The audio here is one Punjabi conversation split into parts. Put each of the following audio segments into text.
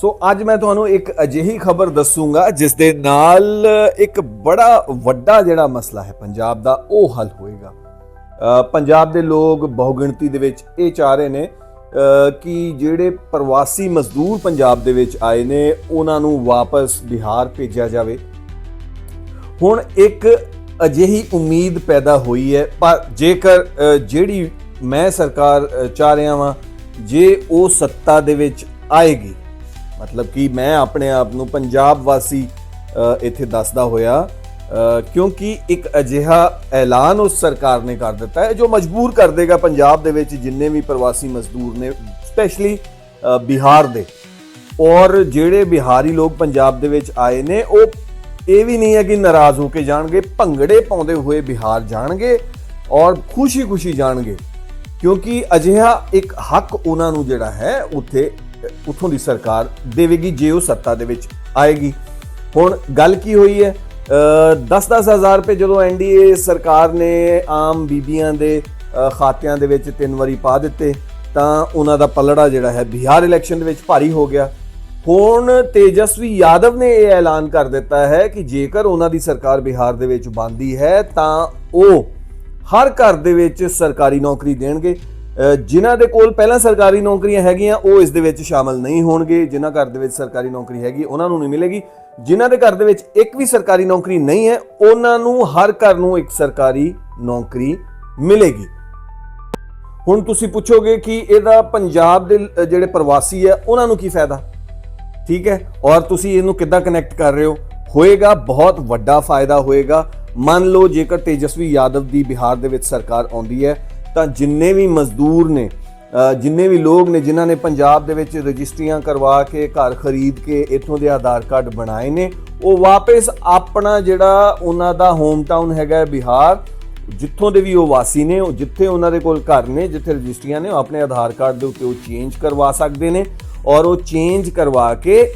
ਸੋ ਅੱਜ ਮੈਂ ਤੁਹਾਨੂੰ ਇੱਕ ਅਜਿਹੀ ਖਬਰ ਦੱਸੂਗਾ, ਜਿਸ ਦੇ ਨਾਲ ਇੱਕ ਬੜਾ ਵੱਡਾ ਜਿਹੜਾ ਮਸਲਾ ਹੈ ਪੰਜਾਬ ਦਾ, ਉਹ ਹੱਲ ਹੋਏਗਾ। ਪੰਜਾਬ ਦੇ ਲੋਕ ਬਹੁਗਿਣਤੀ ਦੇ ਵਿੱਚ ਇਹ ਚਾਹ ਰਹੇ ਨੇ ਕਿ ਜਿਹੜੇ ਪ੍ਰਵਾਸੀ ਮਜ਼ਦੂਰ ਪੰਜਾਬ ਦੇ ਵਿੱਚ ਆਏ ਨੇ, ਉਹਨਾਂ ਨੂੰ ਵਾਪਸ ਬਿਹਾਰ ਭੇਜਿਆ ਜਾਵੇ। ਹੁਣ ਇੱਕ ਅਜਿਹੀ ਉਮੀਦ ਪੈਦਾ ਹੋਈ ਹੈ, ਪਰ ਜੇਕਰ ਜਿਹੜੀ ਮੈਂ ਸਰਕਾਰ ਚਾਹ ਰਿਹਾ ਵਾਂ, ਜੇ ਉਹ ਸੱਤਾ ਦੇ ਵਿੱਚ ਆਏਗੀ ਮਤਲਬ ਕਿ ਮੈਂ ਆਪਣੇ ਆਪ ਨੂੰ ਪੰਜਾਬ ਵਾਸੀ ਇੱਥੇ ਦੱਸਦਾ ਹੋਇਆ ਕਿਉਂਕਿ ਇੱਕ ਅਜਿਹਾ ਐਲਾਨ ਉਸ ਸਰਕਾਰ ਨੇ ਕਰ ਦਿੱਤਾ ਹੈ, ਜੋ ਮਜਬੂਰ ਕਰ ਦੇਗਾ ਪੰਜਾਬ ਦੇ ਵਿੱਚ ਜਿੰਨੇ ਵੀ ਪ੍ਰਵਾਸੀ ਮਜ਼ਦੂਰ ਨੇ ਸਪੈਸ਼ਲੀ ਬਿਹਾਰ ਦੇ। ਔਰ ਜਿਹੜੇ ਬਿਹਾਰੀ ਲੋਕ ਪੰਜਾਬ ਦੇ ਵਿੱਚ ਆਏ ਨੇ, ਉਹ ਇਹ ਵੀ ਨਹੀਂ ਹੈ ਕਿ ਨਾਰਾਜ਼ ਹੋ ਕੇ ਜਾਣਗੇ, ਭੰਗੜੇ ਪਾਉਂਦੇ ਹੋਏ ਬਿਹਾਰ ਜਾਣਗੇ ਔਰ ਖੁਸ਼ੀ-ਖੁਸ਼ੀ ਜਾਣਗੇ। ਕਿਉਂਕਿ ਅਜਿਹਾ ਇੱਕ ਹੱਕ ਉਹਨਾਂ ਨੂੰ ਜਿਹੜਾ ਹੈ, ਉੱਥੇ ਉੱਥੋਂ ਦੀ ਸਰਕਾਰ ਦੇਵੇਗੀ ਜੇ ਉਹ ਸੱਤਾ ਦੇ ਵਿੱਚ ਆਏਗੀ। ਹੁਣ ਗੱਲ ਕੀ ਹੋਈ ਹੈ? 10-10 ਹਜ਼ਾਰ ਰੁਪਏ ਜਦੋਂ ਐਨਡੀਏ ਸਰਕਾਰ ਨੇ ਆਮ ਬੀਬੀਆਂ ਦੇ ਖਾਤਿਆਂ ਦੇ ਵਿੱਚ ਤਿੰਨ ਵਾਰੀ ਪਾ ਦਿੱਤੇ, ਤਾਂ ਉਹਨਾਂ ਦਾ ਪਲੜਾ ਜਿਹੜਾ ਹੈ ਬਿਹਾਰ ਇਲੈਕਸ਼ਨ ਦੇ ਵਿੱਚ ਭਾਰੀ ਹੋ ਗਿਆ। ਹੁਣ ਤੇਜਸਵੀ ਯਾਦਵ ਨੇ ਇਹ ਐਲਾਨ ਕਰ ਦਿੱਤਾ ਹੈ ਕਿ ਜੇਕਰ ਉਹਨਾਂ ਦੀ ਸਰਕਾਰ ਬਿਹਾਰ ਦੇ ਵਿੱਚ ਬੰਦੀ ਹੈ, ਤਾਂ ਉਹ ਹਰ ਘਰ ਦੇ ਵਿੱਚ ਸਰਕਾਰੀ ਨੌਕਰੀ ਦੇਣਗੇ। ਜਿਨ੍ਹਾਂ ਦੇ ਕੋਲ ਪਹਿਲਾਂ ਸਰਕਾਰੀ ਨੌਕਰੀਆਂ ਹੈਗੀਆਂ, ਉਹ ਇਸ ਦੇ ਵਿੱਚ ਸ਼ਾਮਲ ਨਹੀਂ ਹੋਣਗੇ। ਜਿਨ੍ਹਾਂ ਘਰ ਦੇ ਵਿੱਚ ਸਰਕਾਰੀ ਨੌਕਰੀ ਹੈਗੀ, ਉਹਨਾਂ ਨੂੰ ਨਹੀਂ ਮਿਲੇਗੀ। ਜਿਨ੍ਹਾਂ ਦੇ ਘਰ ਦੇ ਵਿੱਚ ਇੱਕ ਵੀ ਸਰਕਾਰੀ ਨੌਕਰੀ ਨਹੀਂ ਹੈ, ਉਹਨਾਂ ਨੂੰ ਹਰ ਘਰ ਨੂੰ ਇੱਕ ਸਰਕਾਰੀ ਨੌਕਰੀ ਮਿਲੇਗੀ। ਹੁਣ ਤੁਸੀਂ ਪੁੱਛੋਗੇ ਕਿ ਇਹਦਾ ਪੰਜਾਬ ਦੇ ਜਿਹੜੇ ਪ੍ਰਵਾਸੀ ਹੈ, ਉਹਨਾਂ ਨੂੰ ਕੀ ਫਾਇਦਾ? ਠੀਕ ਹੈ? ਔਰ ਤੁਸੀਂ ਇਹਨੂੰ ਕਿੱਦਾਂ ਕਨੈਕਟ ਕਰ ਰਹੇ ਹੋ? ਹੋਏਗਾ, ਬਹੁਤ ਵੱਡਾ ਫਾਇਦਾ ਹੋਏਗਾ। ਮੰਨ ਲਓ ਜੇਕਰ ਤੇਜਸਵੀ ਯਾਦਵ ਦੀ ਬਿਹਾਰ ਦੇ ਵਿੱਚ ਸਰਕਾਰ ਆਉਂਦੀ ਹੈ ਤਾਂ ਜਿੰਨੇ ਵੀ ਮਜ਼ਦੂਰ ਨੇ ਜਿੰਨੇ ਵੀ ਲੋਕ ਨੇ ਜਿਨ੍ਹਾਂ ਨੇ ਪੰਜਾਬ ਦੇ ਵਿੱਚ ਰਜਿਸਟਰੀਆਂ ਕਰਵਾ ਕੇ, ਘਰ ਖਰੀਦ ਕੇ ਇੱਥੋਂ ਦੇ ਆਧਾਰ ਕਾਰਡ ਬਣਾਏ ਨੇ, ਉਹ ਵਾਪਸ ਆਪਣਾ ਜਿਹੜਾ ਉਹਨਾਂ ਦਾ ਹੋਮ ਟਾਊਨ ਹੈਗਾ ਬਿਹਾਰ, ਜਿੱਥੋਂ ਦੇ ਵੀ ਉਹ ਵਾਸੀ ਨੇ, ਉਹ ਜਿੱਥੇ ਉਹਨਾਂ ਦੇ ਕੋਲ ਘਰ ਨੇ, ਜਿੱਥੇ ਰਜਿਸਟਰੀਆਂ ਨੇ, ਉਹ ਆਪਣੇ ਆਧਾਰ ਕਾਰਡ ਦੇ ਉੱਤੇ ਉਹ ਚੇਂਜ ਕਰਵਾ ਸਕਦੇ ਨੇ ਔਰ ਉਹ ਚੇਂਜ ਕਰਵਾ ਕੇ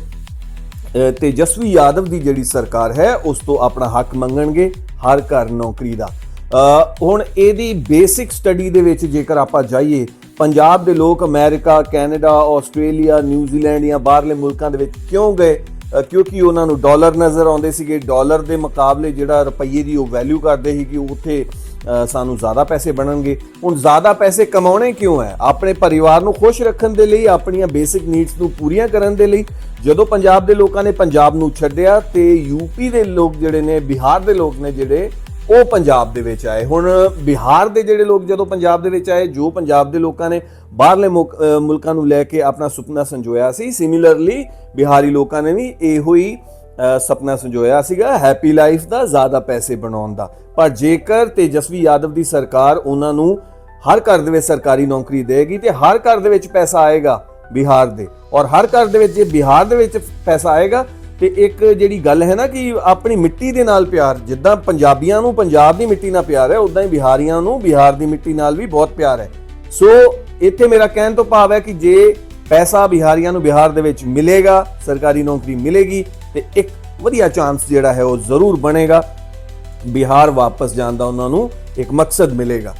ਤੇਜਸਵੀ ਯਾਦਵ ਦੀ ਜਿਹੜੀ ਸਰਕਾਰ ਹੈ, ਉਸ ਤੋਂ ਆਪਣਾ ਹੱਕ ਮੰਗਣਗੇ ਹਰ ਘਰ ਨੌਕਰੀ ਦਾ। ਹੁਣ ਇਹਦੀ ਬੇਸਿਕ ਸਟੱਡੀ ਦੇ ਵਿੱਚ ਜੇਕਰ ਆਪਾਂ ਜਾਈਏ, ਪੰਜਾਬ ਦੇ ਲੋਕ ਅਮਰੀਕਾ, ਕੈਨੇਡਾ, ਆਸਟ੍ਰੇਲੀਆ ਨਿਊਜ਼ੀਲੈਂਡ ਜਾਂ ਬਾਹਰਲੇ ਮੁਲਕਾਂ ਦੇ ਵਿੱਚ ਕਿਉਂ ਗਏ? ਕਿਉਂਕਿ ਉਹਨਾਂ ਨੂੰ ਡਾਲਰ ਨਜ਼ਰ ਆਉਂਦੇ ਸੀਗੇ। ਡਾਲਰ ਦੇ ਮੁਕਾਬਲੇ ਜਿਹੜਾ ਰੁਪਈਏ ਦੀ ਉਹ ਵੈਲਿਊ ਕਰਦੇ ਸੀ ਕਿ ਉੱਥੇ ਸਾਨੂੰ ਜ਼ਿਆਦਾ ਪੈਸੇ ਬਣਨਗੇ। ਹੁਣ ਜ਼ਿਆਦਾ ਪੈਸੇ ਕਮਾਉਣੇ ਕਿਉਂ ਹੈ? ਆਪਣੇ ਪਰਿਵਾਰ ਨੂੰ ਖੁਸ਼ ਰੱਖਣ ਦੇ ਲਈ, ਆਪਣੀਆਂ ਬੇਸਿਕ ਨੀਡਸ ਨੂੰ ਪੂਰੀਆਂ ਕਰਨ ਦੇ ਲਈ। ਜਦੋਂ ਪੰਜਾਬ ਦੇ ਲੋਕਾਂ ਨੇ ਪੰਜਾਬ ਨੂੰ ਛੱਡਿਆ, ਤੇ ਯੂਪੀ ਦੇ ਲੋਕ ਜਿਹੜੇ ਨੇ, ਬਿਹਾਰ ਦੇ ਲੋਕ ਨੇ ਜਿਹੜੇ ਉਹ ਪੰਜਾਬ ਦੇ ਵਿੱਚ ਆਏ। ਹੁਣ ਬਿਹਾਰ ਦੇ ਜਿਹੜੇ ਲੋਕ ਜਦੋਂ ਪੰਜਾਬ ਦੇ ਵਿੱਚ ਆਏ ਜੋ ਪੰਜਾਬ ਦੇ ਲੋਕਾਂ ਨੇ ਬਾਹਰਲੇ ਮੁਲਕ- ਮੁਲਕਾਂ ਨੂੰ ਲੈ ਕੇ ਆਪਣਾ ਸੁਪਨਾ ਸੰਜੋਇਆ ਸੀ ਸਿਮਿਲਰਲੀ ਬਿਹਾਰੀ ਲੋਕਾਂ ਨੇ ਵੀ ਇਹੋ ਹੀ ਅ, ਸੁਪਨਾ ਸੰਜੋਇਆ ਸੀਗਾ ਹੈਪੀ ਲਾਈਫ ਦਾ ਜ਼ਿਆਦਾ ਪੈਸੇ ਬਣਾਉਣ ਦਾ। ਪਰ ਜੇਕਰ ਤੇਜਸਵੀ ਯਾਦਵ ਦੀ ਸਰਕਾਰ ਉਹਨਾਂ ਨੂੰ ਹਰ ਘਰ ਦੇ ਵਿੱਚ ਸਰਕਾਰੀ ਨੌਕਰੀ ਦੇਗੀ ਤੇ ਹਰ ਘਰ ਦੇ ਵਿੱਚ ਪੈਸਾ ਆਏਗਾ ਬਿਹਾਰ ਦੇ ਔਰ ਹਰ ਘਰ ਦੇ ਵਿੱਚ ਜੇ ਬਿਹਾਰ ਦੇ ਵਿੱਚ ਪੈਸਾ ਆਏਗਾ ਤੇ ਇੱਕ ਜਿਹੜੀ ਗੱਲ ਹੈ ਨਾ ਕਿ ਆਪਣੀ ਮਿੱਟੀ ਦੇ ਨਾਲ ਪਿਆਰ, ਜਿੱਦਾਂ ਪੰਜਾਬੀਆਂ ਨੂੰ ਪੰਜਾਬ ਦੀ ਮਿੱਟੀ ਨਾਲ ਪਿਆਰ ਹੈ ਉਦਾਂ ਹੀ ਬਿਹਾਰੀਆਂ ਨੂੰ ਬਿਹਾਰ ਦੀ ਮਿੱਟੀ ਨਾਲ ਵੀ ਬਹੁਤ ਪਿਆਰ ਹੈ। ਸੋ ਇੱਥੇ ਮੇਰਾ ਕਹਿਣ ਤੋਂ ਭਾਵ ਹੈ ਕਿ ਜੇ ਪੈਸਾ ਬਿਹਾਰੀਆਂ ਨੂੰ ਬਿਹਾਰ ਦੇ ਵਿੱਚ ਮਿਲੇਗਾ, ਸਰਕਾਰੀ ਨੌਕਰੀ ਮਿਲੇਗੀ, ਤੇ ਇੱਕ ਵਧੀਆ ਚਾਂਸ ਜਿਹੜਾ ਹੈ ਉਹ ਜ਼ਰੂਰ ਬਣੇਗਾ। ਬਿਹਾਰ ਵਾਪਸ ਜਾਣ ਦਾ ਉਹਨਾਂ ਨੂੰ ਇੱਕ ਮਕਸਦ ਮਿਲੇਗਾ।